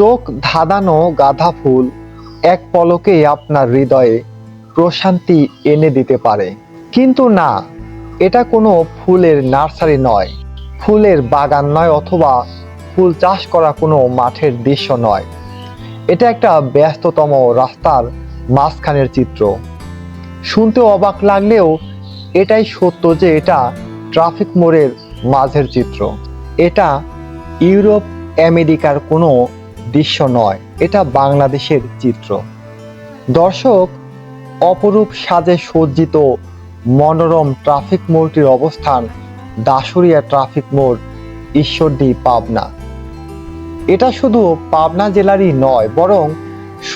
চোখ ধাঁধানো গাঁদা ফুল এক পলকেই আপনার হৃদয়ে প্রশান্তি এনে দিতে পারে। কিন্তু না, এটা কোনো ফুলের নার্সারি নয়। ফুলের বাগান নয় অথবা ফুল চাষ করা কোনো মাঠের দৃশ্য নয়। এটা একটা ব্যস্ততম রাস্তার মাঝখানের চিত্র। শুনতে অবাক লাগলেও এটাই সত্য যে এটা ট্রাফিক মোড়ের মাঝের চিত্র। এটা ইউরোপ, আমেরিকার কোনো দৃশ্য নয়, এটা বাংলাদেশের চিত্র। দর্শক, অপরূপ সাজে সজ্জিত মনোরম ট্রাফিক মোড়টির অবস্থান দাসুরিয়া ট্রাফিক মোড় ঈশ্বরদী পাবনা। এটা শুধু পাবনা জেলারই নয়, বরং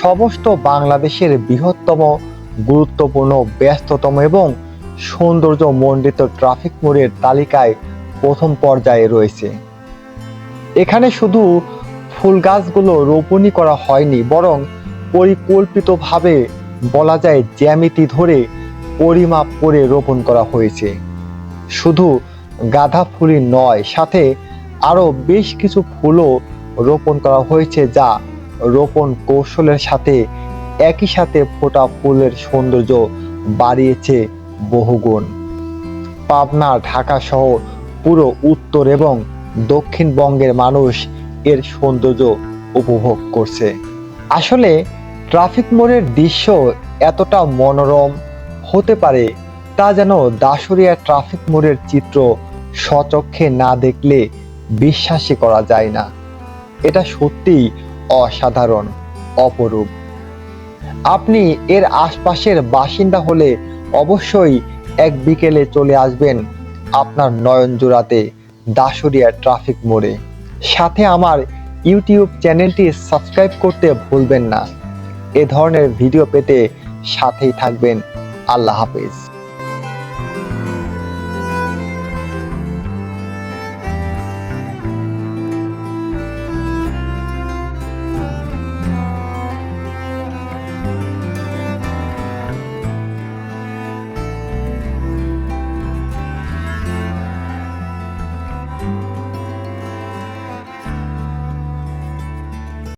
সমস্ত বাংলাদেশের বৃহত্তম, গুরুত্বপূর্ণ, ব্যস্ততম এবং সৌন্দর্য মণ্ডিত ট্রাফিক মোড়ের তালিকায় প্রথম পর্যায়ে রয়েছে। এখানে শুধু ফুল গাছগুলো রোপণই করা হয়নি, বরং পরিকল্পিতভাবে বলা যায় জ্যামিতি ধরে পরিমাপ করে রোপণ করা হয়েছে। শুধু গাঁদা ফুলই নয়, সাথে আরও বেশ কিছু ফুলও রোপণ করা হয়েছে যা রোপণ কৌশলের সাথে একই সাথে ফোটা ফুলের সৌন্দর্য বাড়িয়েছে বহুগুণ। পাবনা, ঢাকা সহ পুরো উত্তর এবং দক্ষিণবঙ্গের মানুষ এর সৌন্দর্য উপভোগ করছে। আসলে, ট্রাফিক মোড়ের দৃশ্য এতটা মনোরম হতে পারে তা যেন দাসুরিয়া ট্রাফিক মোড়ের চিত্র স্বচক্ষে না দেখলে বিশ্বাসই করা যায় না। এটা সত্যিই অসাধারণ, অপরূপ। আপনি এর আশপাশের বাসিন্দা হলে অবশ্যই এক বিকেলে চলে আসবেন আপনার নয়ন জোড়াতে দাসুরিয়া ট্রাফিক মোড়ে। সাথে আমার ইউটিউব চ্যানেলটি সাবস্ক্রাইব করতে ভুলবেন না। এ ধরনের ভিডিও পেতে সাথেই থাকবেন। আল্লাহ হাফেজ।